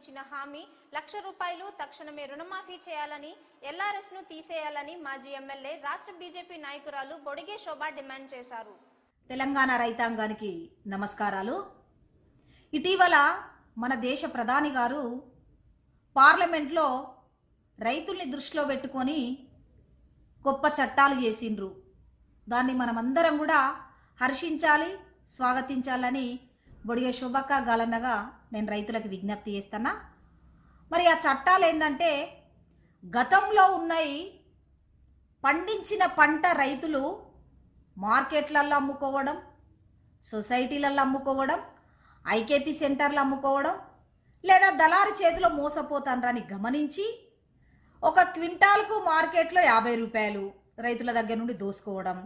ఇచ్చిన హామీ లక్ష రూపాయలు తక్షణమే రుణమాఫీ చేయాలని ఎల్ఆర్ఎస్ను తీసేయాలని మాజీ ఎమ్మెల్యే రాష్ట్ర బీజేపీ నాయకురాలు బొడిగే శోభ డిమాండ్ చేశారు. తెలంగాణ రైతాంగానికి నమస్కారాలు. ఇటీవల మన దేశ ప్రధాని గారు పార్లమెంట్లో రైతుల్ని దృష్టిలో పెట్టుకొని గొప్ప చట్టాలు చేసిండ్రు. దాన్ని మనమందరం కూడా హర్షించాలి స్వాగతించాలని బొడిగే శుభక్క గాలన్నగా నేను రైతులకు విజ్ఞప్తి చేస్తున్నా. మరి ఆ చట్టాలు ఏంటంటే గతంలో ఉన్నాయి పండించిన పంట రైతులు మార్కెట్లలో అమ్ముకోవడం సొసైటీలలో అమ్ముకోవడం ఐకేపీ సెంటర్లు అమ్ముకోవడం లేదా దళారి చేతిలో మోసపోతాన్రాని గమనించి ఒక క్వింటాల్కు మార్కెట్లో యాభై రూపాయలు రైతుల దగ్గర నుండి దోసుకోవడం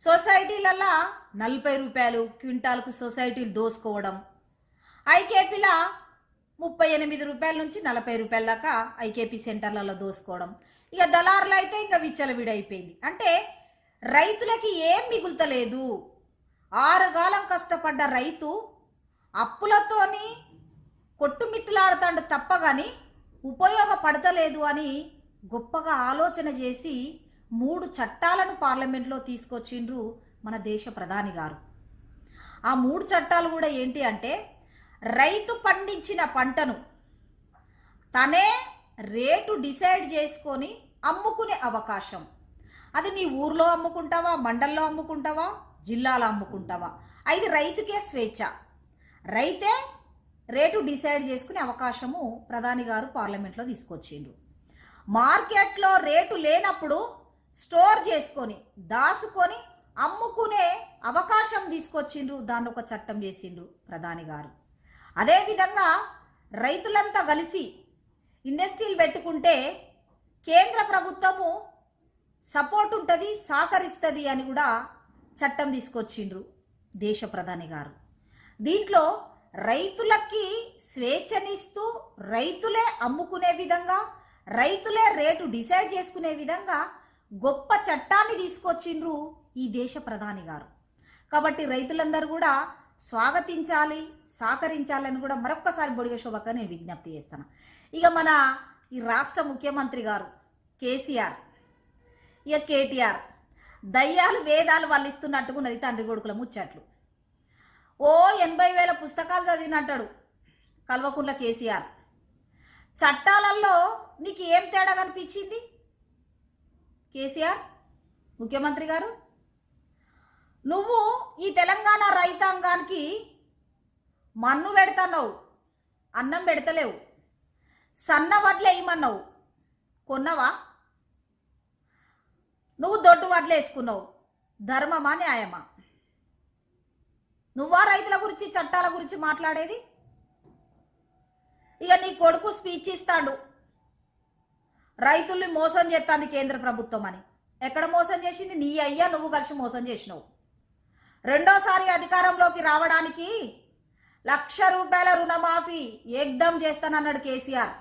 సొసైటీలల్లో నలభై రూపాయలు క్వింటాల్కు సొసైటీలు దోసుకోవడం ఐకేపీలా ముప్పై ఎనిమిది రూపాయల నుంచి నలభై రూపాయల దాకా ఐకేపీ సెంటర్లలో దోసుకోవడం. ఇక దళారులు అయితే ఇంకా విచ్చలవిడైపోయింది. అంటే రైతులకి ఏం మిగులుతలేదు. ఆరుగాలం కష్టపడ్డ రైతు అప్పులతోని కొట్టుమిట్టులాడుతాడు తప్ప కానీ ఉపయోగపడతలేదు అని గొప్పగా ఆలోచన చేసి మూడు చట్టాలను పార్లమెంట్లో తీసుకొచ్చిండ్రు మన దేశ ప్రధాని గారు. ఆ మూడు చట్టాలు కూడా ఏంటి అంటే రైతు పండించిన పంటను తనే రేటు డిసైడ్ చేసుకొని అమ్ముకునే అవకాశం. అది నీ ఊర్లో అమ్ముకుంటావా మండల్లో అమ్ముకుంటావా జిల్లాలో అమ్ముకుంటావా? అది రైతుకే స్వేచ్ఛ. రైతే రేటు డిసైడ్ చేసుకునే అవకాశము ప్రధాని గారు పార్లమెంట్లో తీసుకొచ్చిండ్రు. మార్కెట్లో రేటు లేనప్పుడు స్టోర్ చేసుకొని దాచుకొని అమ్ముకునే అవకాశం తీసుకొచ్చిండ్రు. దాన్ని ఒక చట్టం చేసిండ్రు ప్రధాని గారు. అదేవిధంగా రైతులంతా కలిసి ఇండస్ట్రీలు పెట్టుకుంటే కేంద్ర ప్రభుత్వము సపోర్ట్ ఉంటుంది సహకరిస్తుంది అని కూడా చట్టం తీసుకొచ్చిండ్రు దేశ ప్రధాని గారు. దీంట్లో రైతులకి స్వేచ్ఛనిస్తూ రైతులే అమ్ముకునే విధంగా రైతులే రేటు డిసైడ్ చేసుకునే విధంగా గొప్ప చట్టాన్ని తీసుకొచ్చిండ్రు ఈ దేశ ప్రధాని గారు. కాబట్టి రైతులందరూ కూడా స్వాగతించాలి సహకరించాలని కూడా మరొక్కసారి బొడిగ శోభక నేను విజ్ఞప్తి చేస్తాను. ఇక మన ఈ రాష్ట్ర ముఖ్యమంత్రి గారు కేసీఆర్ ఇక కేటీఆర్ దయ్యాలు వేదాలు వాళ్ళు ఇస్తున్నట్టుకున్నది తండ్రి కొడుకుల ముచ్చట్లు. ఓ ఎనభై వేల పుస్తకాలు చదివినట్టాడు కల్వకుంట్ల కేసీఆర్. చట్టాలలో నీకు ఏం తేడా కనిపించింది? కేసీఆర్ ముఖ్యమంత్రి గారు నువ్వు ఈ తెలంగాణ రైతాంగానికి మన్ను పెడతావు అన్నం పెడతలేవు సన్న వడ్లు వేయమన్నావు కొన్నవా? నువ్వు దొడ్డు వడ్లు వేసుకున్నావు ధర్మమా న్యాయమా? నువ్వా రైతుల గురించి చట్టాల గురించి మాట్లాడేది? ఇక నీ కొడుకు స్పీచ్ ఇస్తాడు. రైతుల్ని మోసం చేస్తాంది కేంద్ర ప్రభుత్వం అని. ఎక్కడ మోసం చేసింది? నీ అయ్యా నువ్వు కలిసి మోసం చేసినావు. రెండోసారి అధికారంలోకి రావడానికి లక్ష రూపాయల రుణమాఫీ ఏగ్దం చేస్తానన్నాడు కేసీఆర్.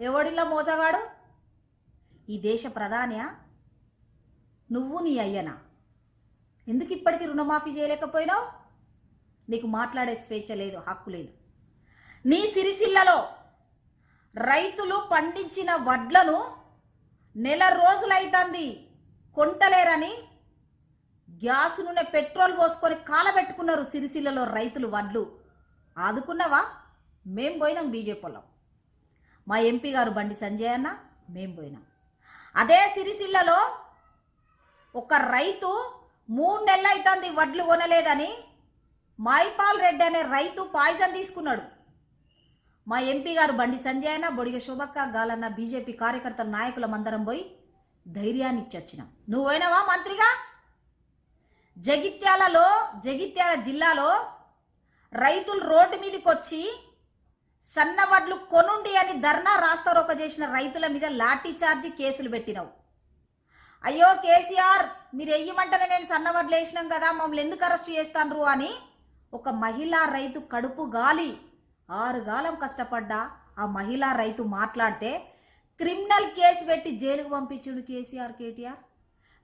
ఎవడిలా మోసగాడు? ఈ దేశ ప్రధానియా? నువ్వు నీ అయ్యనా? ఎందుకు ఇప్పటికీ రుణమాఫీ చేయలేకపోయినావు? నీకు మాట్లాడే స్వేచ్ఛ లేదు హక్కు లేదు. నీ సిరిసిల్లలో రైతులు పండించిన వడ్లను నెల రోజులైతుంది కొంటలేరని గ్యాస్ నూనె పెట్రోల్ పోసుకొని కాలబెట్టుకున్నారు సిరిసిల్లలో రైతులు వడ్లు. ఆదుకున్నావా? మేం పోయినాం బీజేపీలో. మా ఎంపీ గారు బండి సంజయ్ అన్న మేం పోయినాం. అదే సిరిసిల్లలో ఒక రైతు మూడు నెలలు అవుతుంది వడ్లు కొనలేదని మాయిపాల్ రెడ్డి అనే రైతు పాయిజన్ తీసుకున్నాడు. మా ఎంపీ గారు బండి సంజయ్ అన్న బొడిగ శోభక్క గాలన్న బీజేపీ కార్యకర్తల నాయకులం అందరం పోయి ధైర్యాన్ని ఇచ్చొచ్చినాం. నువ్వు పోయినావా మంత్రిగా? జగిత్యాలలో జగిత్యాల జిల్లాలో రైతులు రోడ్డు మీదకి వచ్చి సన్నవడ్లు కొనుండి అని ధర్నా రాస్తారోక చేసిన రైతుల మీద లాఠీ చార్జీ కేసులు పెట్టినావు. అయ్యో కేసీఆర్ మీరు వేయమంటేనే మేము సన్నవడ్లు వేసినాం కదా మమ్మల్ని ఎందుకు అరెస్ట్ చేస్తాను అని ఒక మహిళా రైతు కడుపు గాలి ఆరు గాలం కష్టపడ్డా. ఆ మహిళా రైతు మాట్లాడితే క్రిమినల్ కేసు పెట్టి జైలుకు పంపించుడు కేసీఆర్ కేటీఆర్.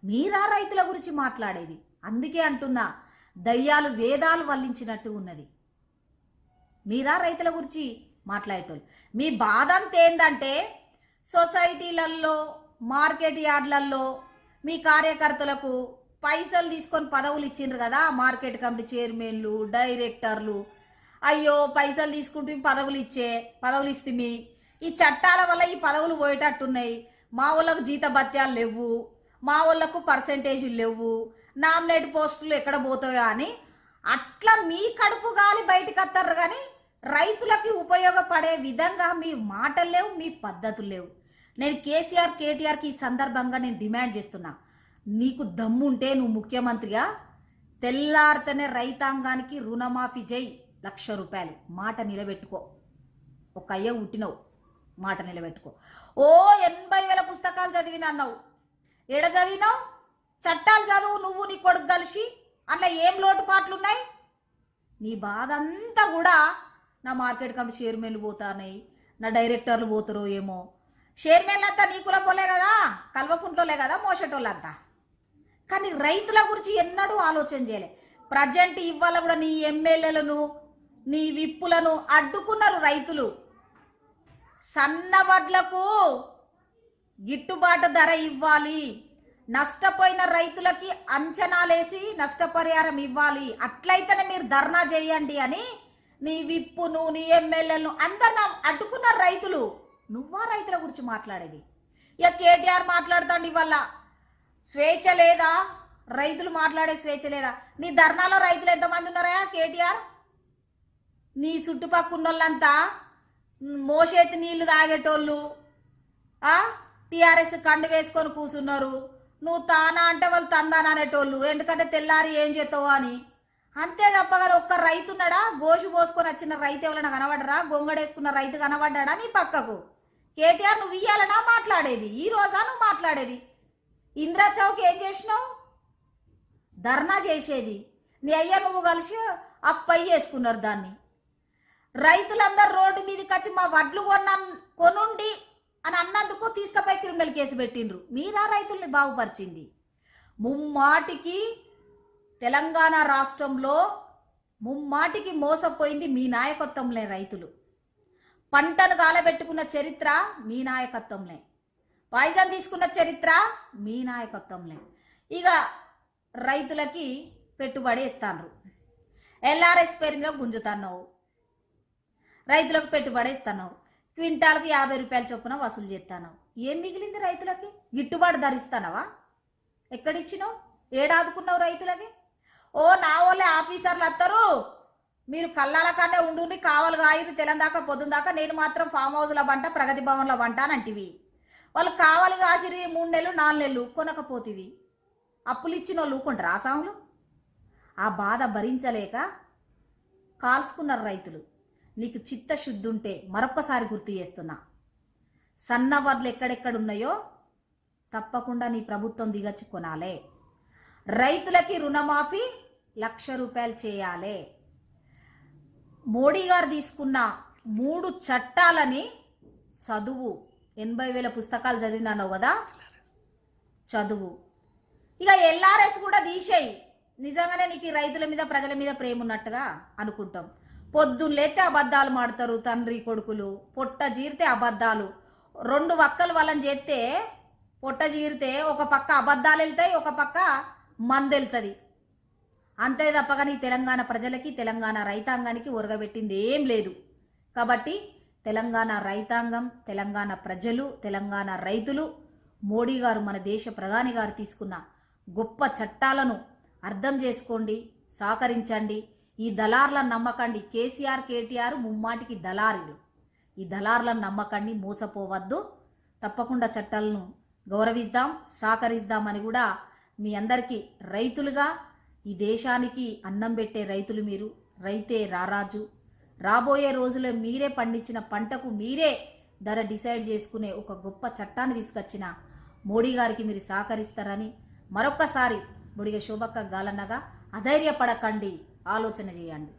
మీరా రైతుల గురించి మాట్లాడేది? అందుకే అంటున్నా దయ్యాలు వేదాలు వల్లించినట్టు ఉన్నది. మీరా రైతుల గురించి మాట్లాడేటోళ్ళు. మీ బాధ అంతేందంటే సొసైటీలల్లో మార్కెట్ యార్డ్లల్లో మీ కార్యకర్తలకు పైసలు తీసుకొని పదవులు ఇచ్చిండ్రు కదా మార్కెట్ కమిటీ చైర్మన్లు డైరెక్టర్లు. అయ్యో పైసలు తీసుకుంటే పదవులు ఇచ్చే పదవులు ఇస్తే ఈ చట్టాల వల్ల ఈ పదవులు పోయేటట్టున్నాయి. మా వాళ్ళకు జీత భత్యాలు లేవు. మా వాళ్ళకు పర్సంటేజీలు లేవు. నామినేట్ పోస్టులు ఎక్కడ పోతాయో అని. అట్లా మీ కడుపు గాలి బయటకు వస్తారు కానీ రైతులకి ఉపయోగపడే విధంగా మీ మాటలు లేవు మీ పద్ధతులు లేవు. నేను కేసీఆర్ కేటీఆర్కి ఈ సందర్భంగా నేను డిమాండ్ చేస్తున్నా. నీకు దమ్ముంటే నువ్వు ముఖ్యమంత్రిగా తెల్లారితేనే రైతాంగానికి రుణమాఫీ చేయి లక్ష రూపాయలు. మాట నిలబెట్టుకో. ఒక అయ్య పుట్టినవు మాట నిలబెట్టుకో. ఓ ఎనభై వేల పుస్తకాలు చదివిన అన్నావు. ఎడ చదివినావు? చట్టాలు చదువు నువ్వు నీ కొడుకు కలిసి అందులో ఏం లోటుపాట్లు ఉన్నాయి? నీ బాధ అంతా కూడా నా మార్కెట్ కమిటీ చైర్మన్లు పోతానాయి నా డైరెక్టర్లు పోతారో ఏమో. చైర్మన్లు అంతా నీ కులం పోలే కదా కల్వకుంట్లోలే కదా మోసటోళ్ళంతా. కానీ రైతుల గురించి ఎన్నడూ ఆలోచన చేయలే. ప్రజెంట్ ఇవాళ కూడా నీ ఎమ్మెల్యేలను నీ విప్పులను అడ్డుకున్నారు రైతులు. సన్న వడ్లకు గిట్టుబాటు ధర ఇవ్వాలి. నష్టపోయిన రైతులకి అంచనాలేసి నష్టపరిహారం ఇవ్వాలి. అట్లయితేనే మీరు ధర్నా చేయండి అని నీ విప్పును నీ ఎమ్మెల్యేలను అందరిని అడ్డుకున్న రైతులు నువ్వా రైతుల గురించి మాట్లాడేది? ఇక కేటీఆర్ మాట్లాడుతాండి ఇవాళ. స్వేచ్ఛ లేదా? రైతులు మాట్లాడే స్వేచ్ఛ లేదా? నీ ధర్నాలో రైతులు ఎంతమంది ఉన్నారా కేటీఆర్? నీ చుట్టుపక్కల ఉన్నోళ్ళంతా మోసేతి నీళ్ళు తాగేటోళ్ళు టీఆర్ఎస్ కండు వేసుకొని కూసున్నారు. నువ్వు తానా అంటే వాళ్ళు తందానా అనేటోళ్ళు. ఎందుకంటే తెల్లారి ఏం చేస్తావు అని. అంతే తప్ప ఒక్క రైతున్నాడా గోషు పోసుకొని వచ్చిన రైతు ఎవరైనా కనబడరా గొంగడేసుకున్న రైతు కనబడ్డా నీ పక్కకు? కేటీఆర్ నువ్వు ఇయ్యాలనా? మాట్లాడేది. ఈ రోజా నువ్వు మాట్లాడేది? ఇందిరా చౌక్ ఏం చేసినావు? ధర్నా చేసేది. నీ అయ్య నువ్వు కలిసి అప్పయ్య చేసుకున్నారు దాన్ని. రైతులందరూ రోడ్డు మీదకి వచ్చి మా వడ్లు కొన్న కొనుండి అని క్రిమినల్ కేసు పెట్టిండ్రు. మీరా రైతుల్ని బాగుపరిచింది. ముమ్మాటికి తెలంగాణ రాష్ట్రంలో ముమ్మాటికి మోసపోయింది మీ నాయకత్వంలే రైతులు. పంటను కాలబెట్టుకున్న చరిత్ర మీ నాయకత్వంలే. పాయిజన్ తీసుకున్న చరిత్ర మీ నాయకత్వంలే. ఇక రైతులకి పెట్టుబడి ఇస్తాను ఎల్ఆర్ఎస్ పేరు మీద గుంజుతున్నావు. రైతులకు పెట్టుబడి ఇస్తున్నావు. క్వింటాల్కి యాభై రూపాయల చొప్పున వసూలు చేస్తాను ఏం మిగిలింది రైతులకి? గిట్టుబాటు ధరిస్తానవా ఎక్కడిచ్చినావు? ఏడాదుకున్నావు రైతులకి? ఓ నా వాళ్ళే ఆఫీసర్లు వస్తారు మీరు కళ్ళాల ఉండుని కావాలి కాయదు తెలందాక పొద్దుందాకా నేను మాత్రం ఫామ్ హౌస్ల వంట ప్రగతి భవన్ల వంట అని అంటివి. వాళ్ళు కావాలి కాసిరి మూడు నెలలు నాలుగు నెలలు కొనకపోతివి. అప్పులు ఇచ్చిన వాళ్ళు ఊకుంటారు ఆ సాములు. ఆ బాధ భరించలేక కాల్చుకున్నారు రైతులు. నీకు చిత్తశుద్ధి ఉంటే మరొక్కసారి గుర్తు చేస్తున్నా. సన్నవర్లు ఎక్కడెక్కడున్నాయో తప్పకుండా నీ ప్రభుత్వం దిగచ్చి కొనాలే రైతులకి రుణమాఫీ లక్ష రూపాయలు చేయాలి. మోడీ గారు తీసుకున్న మూడు చట్టాలని చదువు. ఎనభై వేల పుస్తకాలు చదివినాను కదా? చదువు. ఇక ఎల్ఆర్ఎస్ కూడా తీసేయి. నిజంగానే నీకు రైతుల మీద ప్రజల మీద ప్రేమ ఉన్నట్టుగా అనుకుంటాం. పొద్దున్న లేతే అబద్ధాలు మాడతారు తండ్రి కొడుకులు. పొట్ట జీరితే అబద్ధాలు. రెండు వక్కలు వాళ్ళని చేస్తే పొట్ట చీరితే ఒక పక్క అబద్ధాలు వెళ్తాయి ఒక పక్క మంది వెళ్తుంది అంతే తప్ప కానీ తెలంగాణ ప్రజలకి తెలంగాణ రైతాంగానికి ఒరగబెట్టింది ఏం లేదు. కాబట్టి తెలంగాణ రైతాంగం తెలంగాణ ప్రజలు తెలంగాణ రైతులు మోడీ గారు మన దేశ ప్రధాని గారు తీసుకున్న గొప్ప చట్టాలను అర్థం చేసుకోండి సహకరించండి. ఈ దళార్లను నమ్మకండి. కేసీఆర్ కేటీఆర్ ముమ్మాటికి దళారులు. ఈ దళార్లను నమ్మకండి మోసపోవద్దు. తప్పకుండా చట్టాలను గౌరవిద్దాం సహకరిద్దామని కూడా మీ అందరికీ రైతులుగా ఈ దేశానికి అన్నం పెట్టే రైతులు మీరు రైతే రారాజు. రాబోయే రోజుల్లో మీరే పండించిన పంటకు మీరే ధర డిసైడ్ చేసుకునే ఒక గొప్ప చట్టాన్ని తీసుకొచ్చిన మోడీ గారికి మీరు సహకరిస్తారని మరొక్కసారి ముడిగ శోభక్క గాలన్నగా అధైర్యపడకండి. ఆలోచన చేయండి.